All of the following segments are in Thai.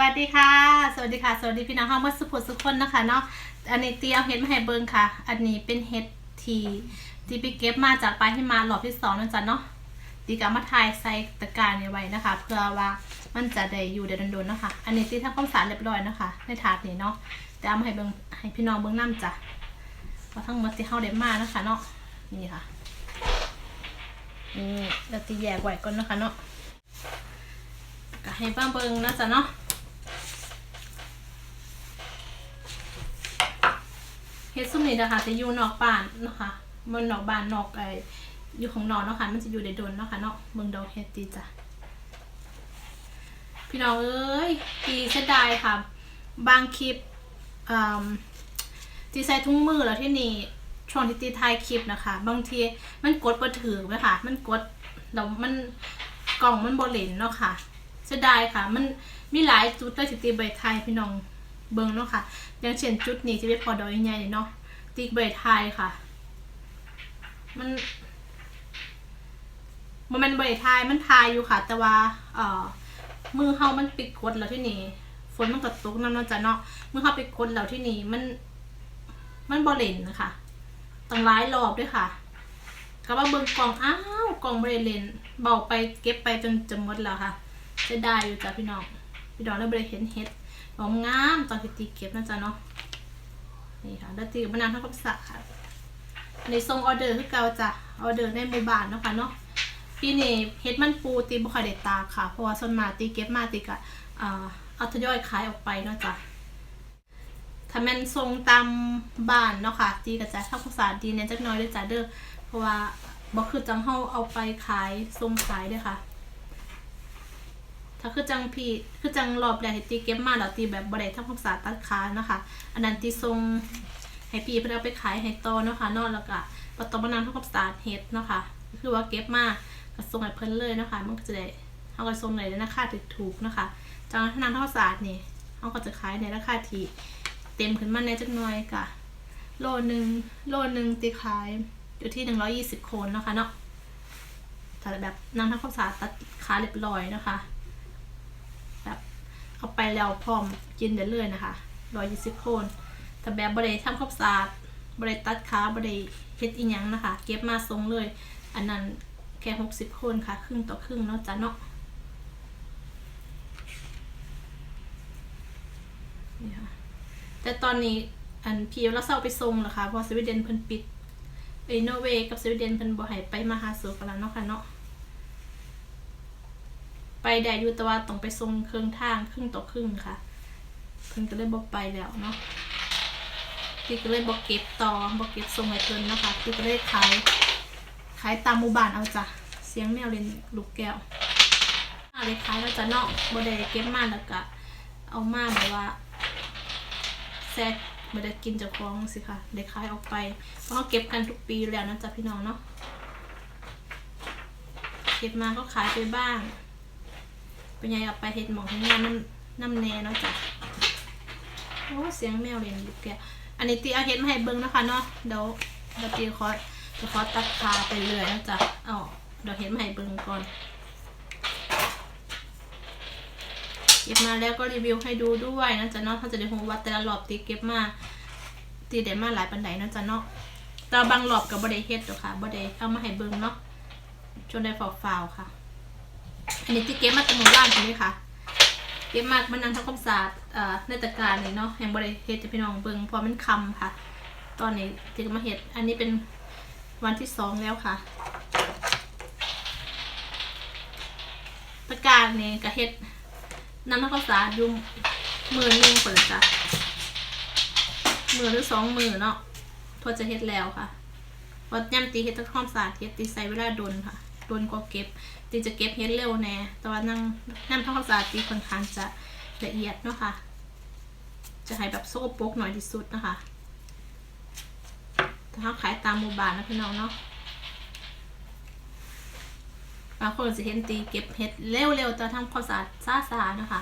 วัสดีค่ะ สวัสดีค่ะ สวัสดีพี่น้องเฮาเมื่อสุขสุขคนนะคะเนาะ อันนี้ตีเอาเห็ดมาให้เบิ่งค่ะ อันนี้เป็นเห็ดทีที่ไปเก็บมาจากปลายที่มาหลอบที่สองนั่นจ้ะเนาะตีก็เอามาทายใส่ตะกร้ารนี้ไว้นะคะ เพื่อว่ามันจะได้อยู่ได้โดนๆนะคะ อันนี้ตีทำความสะอาดเรียบร้อยนะคะ ในถาดนี้เนาะ แต่เอามาให้เบิงให้พี่น้องเบิ่งน้ำจ้ะว่าทั้งหมดที่เฮาได้มานะคะเนาะ นี่ค่ะ นี่เราตีแยกไว้ก่อนนะคะเนาะก็ให้บ้างเบิ่งนะจ๊ะเนาะ เฮ็ดซุ่มนี้นะคะจะอยู่นอกบ้านนะคะมันนอกบ้านนอกไออยู่ของนอกเนาะค่ะมันจะอยู่ในดนเนาะค่ะเนาะเบิ่งดอกเฮ็ดดีจ้ะพี่น้องเอ้ยดีเสียดายค่ะ บางคลิปอ่าที่ใส่ถุงมือแล้วที่นี่ช่วงที่ตีถ่ายคลิปนะคะ บางทีมันกดบ่ถือไหมค่ะ มันกดแล้วมันกล่องมันบ่เลนเนาะค่ะเสียดายค่ะ มันมีหลายจุดเลยที่ตีใบไทยพี่น้อง เบิ่งเนาะค่ะ อย่างเช่นจุดนี้จะเป็นพอดอยใหญ่เนาะตีกเบยไทยค่ะ มันมันเป็นเบยไทยมันทายอยู่ค่ะ แต่ว่า เอ่อ มือเฮามันปิดกดแล้วที่นี่ฝนมันก็ตกน้ำนาะจ้ะเนาะมือเฮาปิดกดแล้วที่นี่มัน มันบ่เลนนะคะต้องหลายรอบด้วยค่ะก็ว่าเบิ่งกล่องอ้าวกล่องบ่ได้เลนเบาไปเก็บไปจนจะหมดแล้วค่ะจะได้อยู่จ้ะพี่น้อง พี่น้องได้บ่ได้เห็นเฮ็ดหอมงามตอนที่ตีเก็บนะจ๊ะเนาะนี่ค่ะแล้วตีกับมะนาวทั้งกับสักค่ะในทรงออเดอร์คือเก่าจ้ะออเดอร์ในหมู่บ้านเนาะค่ะเนาะปีนี้เฮ็ดมันปูตีบุคอยเดตาค่ะ เพราะว่าส่วนมาตีเก็บมาตีกะอ่าเอาทยอยขายออกไปเนาะจ้ะถ้าแม่นทรงตามบ้านเนาะค่ะตีก็จะทำความสาดดีเนี่ยจักน้อยด้วยจ้ะเด้อเพราะว่าบ่คือจังเฮาเอาไปขายทรงขายเด้อค่ะ ถ้าคือจังพี่คือจังรอบแรกที่ตีเก็บมาแล้วตีแบบบ่ได้ทำความสะอาดตัดขาเนาะคะ อันนั้นตีส่งให้พี่เพิ่นเอาไปขายให้ต่อเนาะค่ะนอกแล้วก็บ่ต้อมานำทำความสะอาดเฮ็ดเนาะค่ะคือว่าเก็บมาก็ส่งให้เพิ่นเลยเนาะค่ะมันก็จะได้เฮาก็ส่งในราคาถูกๆเนาะค่ะจังนทำความสะอาดนี่เฮาก็จะขายในราคาที่เต็มขึ้นมาในจักหน่อยก็โลนึงโลนึงตีขายอยู่ที่120โคนเนาะค่ะเนาะถ้าแบบนำทำความสะอาดตัดขาเรียบร้อยเนาะค่ะ เอาไปแล้วพร้อมกินได้เลยนะคะร้อยยี่สิบคนแต่แบบบริทำความสาดบริตัดขาบริเฮ็ดอีหยังนะคะ เก็บมาทรงเลย อันนั้นแค่หกสิบคนค่ะ ครึ่งต่อครึ่งเนาะจ้ะเนาะนี่ค่ะแต่ตอนนี้อันพีเราเศร้าไปทรงเหรอคะเพราะสวีเดนเพิ่นปิดเอยนเวกับสวีเดนเพิ่นบ่ให้ไปมาหาสู่กันแล้วเนาะค่ะเนาะ ไปได้อยู่แต่ว่าต้องไปทรงเครื่องทางครึ่งต่อครึ่งค่ะ เพิ่นก็เลยบอกไปแล้วเนาะพี่ก็เลยบอกเก็บต่อบอกเก็บทรงให้เพิ่นนะคะพี่ก็เลยขายขายตามหมู่บ้านเอาจ้ะเสียงแมวเล่นลูกแก้วอะไรขายแล้วจ้ะเนาะบ่ได้เก็บมาแล้วก็เอามาแบบว่าแซกบ่ได้กินจ้าของสิค่ะได้ขายออกไปเพราะเขาเก็บกันทุกปีแล้วนะจ๊ะพี่น้องเนาะเก็บมาก็ขายไปบ้าง เป็นไงเอาไปเห็ดหมองให้งานน้ำน้ำแน่เนาะจ้ะโอ้เสียงแมวเรียนลูกแกอันนี้ตีเอาเห็ดมาให้เบิ้งนะคะเนาะเดี๋ยวเดี๋ยวตีขอจะขอตัดขาไปเรื่อยนะจ๊ะเอาเดี๋ยวเห็ดมาให้เบิ้งก่อนเก็บมาแล้วก็รีวิวให้ดูด้วยนะจ๊ะเนาะถ้าจะได้รู้ว่าแต่ละรอบตีเก็บมาตีได้มาหลายปันไดนะจ๊ะเนาะแต่บางรอบกับบดเฮ็ดหรอกค่ะบไดเอามาให้เบิ้งเนาะจนได้ฟาวๆค่ะ อันนี้ที่เก็บมาจากหมู่บ้านใช่ไหมคะเก็บมามันนั่งทำความสะอาดเอ่อในตะกร้ารเลยเนาะแห่งบริเฮ็ดจะพี่น้องเบิ่งพราะมันคำค่ะ ตอนนี้ที่มาเฮ็ดอันนี้เป็นวันที่สองแล้วค่ะตะกร้ารนี่ก็เฮ็ดนั่งทำความสะอาดยู่มมือหนึงคนละจ้ะมือหรือสองมือเนาะพอจะเฮ็ดแล้วค่ะพอย่ำตีเฮ็ดทำความสะอาดเฮ็ดตีใส่เวลาโดนค่ะโดนก็เก็บ ตีจะเก็บเฮ็ดเร็วแน่แต่ว่านั่งนั่งทำความสะอาดตีค่อนข้างจะละเอียดเนาะค่ะ จะให้แบบโซ่ปกหน่อยที่สุดนะคะถ้าขาขายตามหมู่บ้านนะพี่น้องเนาะบางคนจะเห็นตีเก็บเห็ดเร็วๆแต่ทำความสะอาดซ่าๆนะคะ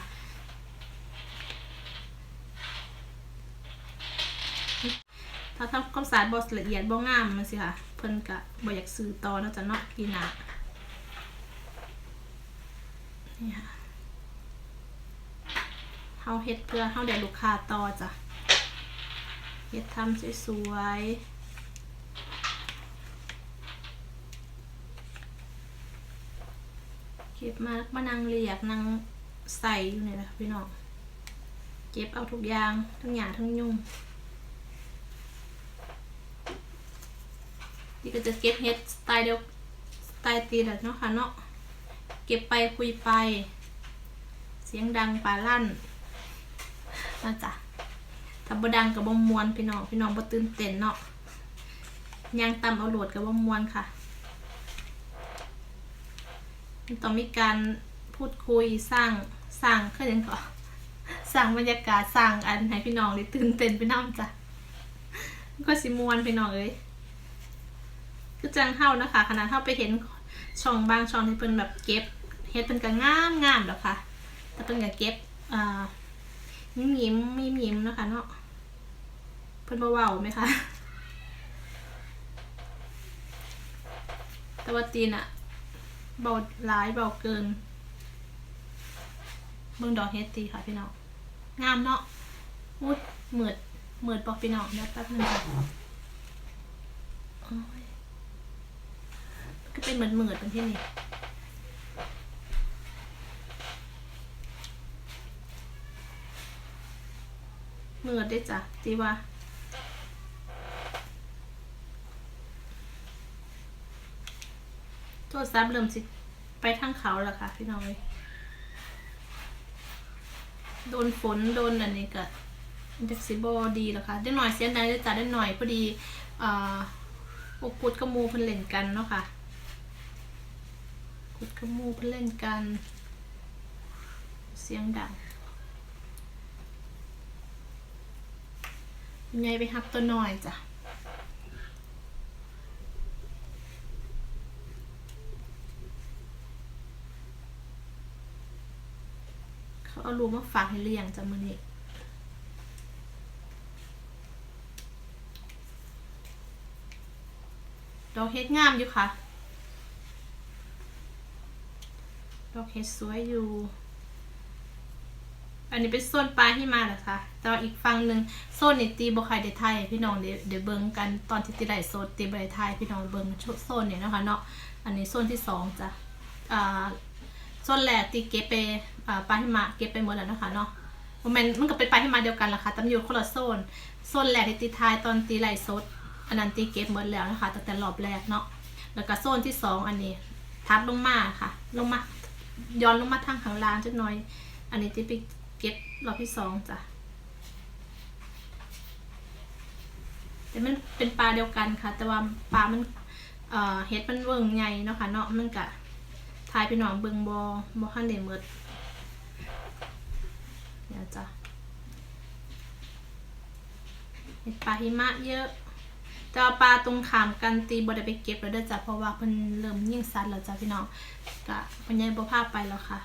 ถ้าทำความสะอาดบอละเอียดบ่งามมันสิค่ะ เพิ่นกะบ่อยากซื้อต่อเนาะจ้ะเนาะปีหน้า นี่ค่ะเฮาเฮ็ดเพื่อเฮาได้ลูกค้าต่อจ้ะเฮ็ดทำสวยๆเก็บมามานั่งเรียกนั่งใส่อยู่นี่แหละพี่น้องเก็บเอาทุกอย่างทั้งหยาทั้งยุ่งนี่ก็จะเก็บเฮ็ดสไตล์เดียวสไตล์ตีแบบเนาะค่ะเนาะ เก็บไปคุยไป เสียงดังปลาลั่นนะจ๊ะถ้าบ่ดังกับบ่มวนพี่น้องพี่น้องบ่ตื่นเต้นเนาะย่างตำเอาโหลดกับบ่มวนค่ะต้องมีการพูดคุยสร้างสร้างคือหยังก่อนสร้างบรรยากาศสร้างอันให้พี่น้องได้ตื่นเต้นไปน้ำจ้ะก็สิมวนพี่น้องเอ้ยคือจังเฮานะคะขนาดเฮาไปเห็น ช่องบางช่องที่เพิ่นแบบเก็บเฮ็ดเพิ่นก็งามงามๆแล้วค่ะ แต่เพิ่นก็เก็บอ่ายิ้มยิ้มยิ้มยิ้มนะคะเนาะเพิ่นบ่เว้าไหมคะแต่ว่าตีนอะเบาหลายเบาเกินเบิ่งดอกเฮ็ดตีค่ะพี่น้องงามเนาะอุ้ยเหมือดเหมือดบอกพี่น้องเดี๋ยวแป๊บนึงค่ะโอ้ย ก็เป็นเหมือนเหมือดเป็นที่นี่เมือดได้จ้ะจีว่าโทษซับเริ่มสิ ไปทางเขาแล้วค่ะ พี่น้องเลยโดนฝนโดนอันนี้ก็จากสิบอดีแล้วค่ะได้หน่อยเสียดายได้จ้ะได้หน่อยพอดีอ่าพวกกุดกระมูเพิ่นเล่นกันเนาะค่ะ กุดกระมูเพิ่นเล่นกัน เสียงดังยายไปหับตัวหน่อยจ้ะเขาเอารูมาฝากให้เลี้ยงจ้ะมือนี้ดอกเฮ็ดงามอยู่ค่ะ ดอกเฮ็ดสวยอยู่ อันนี้เป็นโซนปลาที่มาเหรอคะ แต่ว่าอีกฝั่งหนึ่งโซนนี่ตีบอคายเดทไทยพี่น้องเดี๋ยวเดี๋ยวเบิ่งกันตอนที่ตีได้โซนตีบไดไทยพี่น้องเบิ่งโซนเนี่ยนะคะเนาะ อันนี้โซนที่สองจ้ะ อ่า โซนแรกตีเก็บไปอ่าปลาหิมะเก็บไปหมดแล้วนะคะเนาะมันมันก็เป็นปลาหิมะเดียวกันแหละค่ะตำอยู่คนละโซน โซนแรกที่ตีทายตอนตีไล่สดอันนั้นตีเก็บหมดแล้วนะคะตั้งแต่รอบแรกเนาะ แล้วก็โซนที่สองอันนี้ทัดลงมาค่ะ ลงมา ย้อนลงมาทางข้างล่างจักหน่อย อันนี้ที่ไปเก็บรอบที่สองจ้ะแต่มันเป็นปลาเดียวกันค่ะ แต่ว่าปลามันเอ่อเห็ดมันเบิ่งใหญ่เนาะค่ะเนาะมันกะทายไปหนองเบิงบอบอขั้นเดหมดเดี๋ยวจ้ะเห็ดปลาหิมะเยอะ แต่ว่าปลาตรงขามกันตีบดไปเก็บแล้วเด้อจ้ะเพราะว่าเพิ่นเริ่มยิ่งสัตว์แล้วจ้ะพี่น้อง กะเพิ่นยังบ่พาไปแล้วค่ะ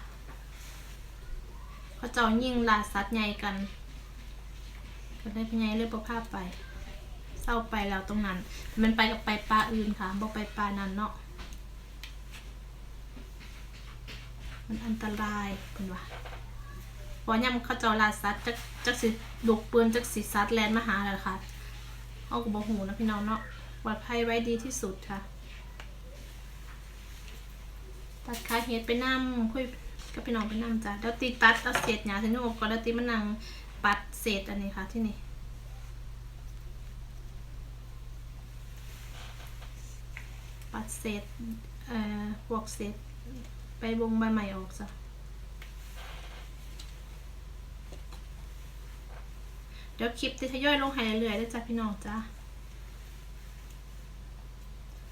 เขาเจ้ายิ่งลาสัตว์ใหญ่กันก็ได้เพิ่นยังเลยบ่พาไปเศร้าไปแล้วตรงนั้น มันไปกับไปปลาอื่นค่ะบ่ไปปลานั้นเนาะมันอันตรายเพิ่นว่าพราะย่ำเขาเจ้าลาสัตว์จักจักสิลูกปืนจักสิสัตว์แลนมาหาแล้วค่ะเอาก็บอกหูนะพี่น้องเนาะปลอดภัยไว้ดีที่สุดค่ะ ตัดขาเฮ็ดไปน้ำคุยกับพี่น้องไปน้ำจ้ะแล้วตีตัดเอาเศษหยาใส่นุ่มก่อนแล้วตีมันนังปัดเศษอันนี้ค่ะที่นี่ปัดเศษเอ่อพวกเศษใบบงใบใหม่ออกจ้ะเดี๋ยวคลิปจะทยอยลงให้เรื่อยๆได้จ้ะพี่น้องจ้า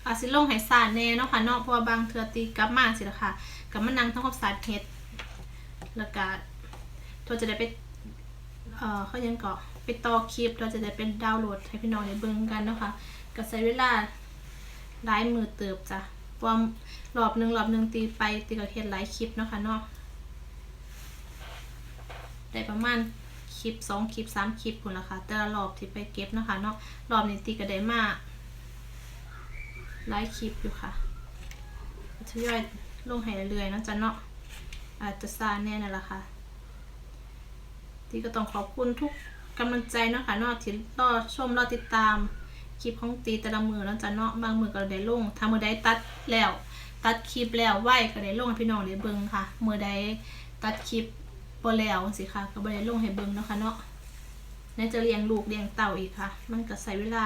อาจสิลงให้สารแน่เนาะค่ะเนาะเพราะว่าบางเทือตีกลับมาสิละค่ะกับมานั่งทั้งครอบสารเฮ็ดแล้วก็ตัวจะได้ไปเอ่อเขายังเกาะไปต่อคลิปเราจะได้เป็นดาวน์โหลดให้พี่น้องได้เบิ่งกันเนาะค่ะก็ใช้เวลาหลายมือเติบจ้ะเพราะว่ารอบหนึ่งรอบหนึ่งตีไปตีก็เฮ็ดหลายคลิปเนาะค่ะเนาะได้ประมาณคลิปสองคลิปสามคลิปพุ่นละค่ะแต่ละรอบที่ไปเก็บเนาะค่ะเนาะรอบนี้ตีก็ได้มา หลายคลิปอยู่ค่ะทยอยลงให้เรื่อยๆนาะจ๊ะเนาะอาจจะซาแน่นั่นแหละค่ะ ที่ก็ต้องขอบคุณทุกกำลังใจเนาะค่ะเนาะที่รอชมรอติดตามคลิปของตีแต่ละมือนาะจ้ะเนาะบางมือก็ได้ลงถ้ามือใดตัดแล้ว ตัดคลิปแล้วไหวก็ได้ลงให้พี่น้องได้เบิ่งค่ะ มือใดตัดคลิปบ่แล้วสิค่ะ ก็บ่ได้ลงให้เบิ่งเนาะค่ะเนาะไหนจะเลี้ยงลูกเลี้ยงเต่าอีกค่ะ มันก็ใช้เวลา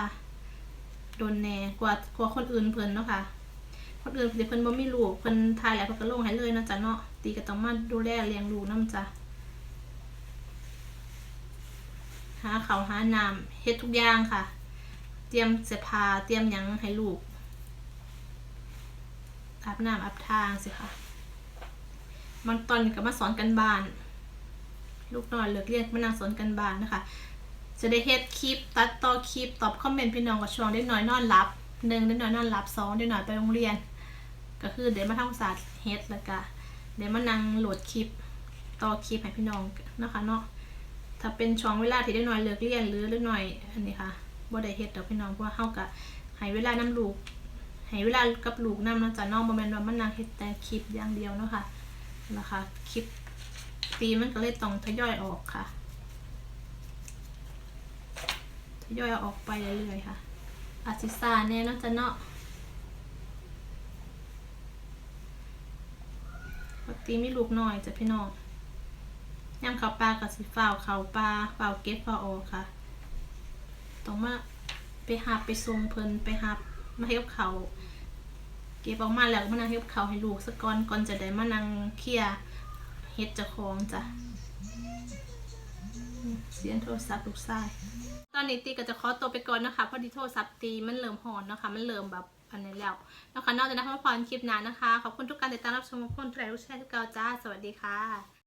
โดนแน่กว่ากว่าคนอื่นเพิ่นเนาะค่ะ คนอื่นเดี๋ยวเพิ่นบ่มีลูกเพิ่นทายแล้วเพิ่นก็ลงให้เลยนะจ้ะเนาะตีก็ต้องมาดูแลเลี้ยงลูกนํจ้ะหาเขาหาน้ำเฮ็ดทุกอย่างค่ะ เตรียมเสื้อผ้าเตรียมหยังให้ลูกอาบน้ำอาบทางสิค่ะมันตอนก็มาสอนกันบ้าน ลูกนอยเลิกเรียนมานั่งสอนกันบ้านนะคะ จะได้เฮ็ดคลิป ตัดต่อคลิป ตอบคอมเมนต์พี่น้องกับช่วงได้น้อยนอนหลับหนึ่งได้น้อยนอนหลับสองได้น้อยไปโรงเรียน ก็คือเดี๋ยวมาทำศาสตร์เฮ็ดแล้วก็เดี๋ยวมานั่งโหลดคลิปต่อคลิปให้พี่น้องนะคะเนาะถ้าเป็นช่วงเวลาที่ได้น้อยเลิกเรียนหรือได้น้อยอันนี้ค่ะบ่ได้เฮ็ดดอกพี่น้องเพราะว่าเฮาก็ให้เวลานํลูกให้เวลากับลูกนำเนาะจ้ะน้องบ่แม่นว่ามันนั่งเฮ็ดแต่คลิปอย่างเดียวเนาะค่ะนะคะคลิปตีมันก็เลยต้องทยอยออกค่ะท ยอยออกไปเรื่อยๆค่ะ อาจสิซาแน่เนาะจะเนาะปกติไมีลูกน้อยจะพี่น้องย่ำเขาปลากับสิฝ้าวเขาปลาฝ้าวเก็บฝ้าวออกค่ะต้องมาไปหับไปทรงเพลินไปหับมาให้กับเขาเก็บออกมาแล้วมานั่งให้กับเขาให้ลูกสักก่อนก่อนจะได้มานั่งเคลียเฮ็ดจ้าของจ้ะ เสียงโทรศัพท์ลูกชายตอนนี้ตีก็จะขอตัวไปก่อนนะคะพอดีโทรศัพท์ตีมันเริ่มหอนนะคะ มันเริ่มแบบอันนี้แล้วนะคะนอกจากนั้นขอพรคลิปหน้านะคะ ขอบคุณทุกการติดตามรับชมขอบคุณทุกแรงทุกแชร์ทุกเกาจ้า สวัสดีค่ะ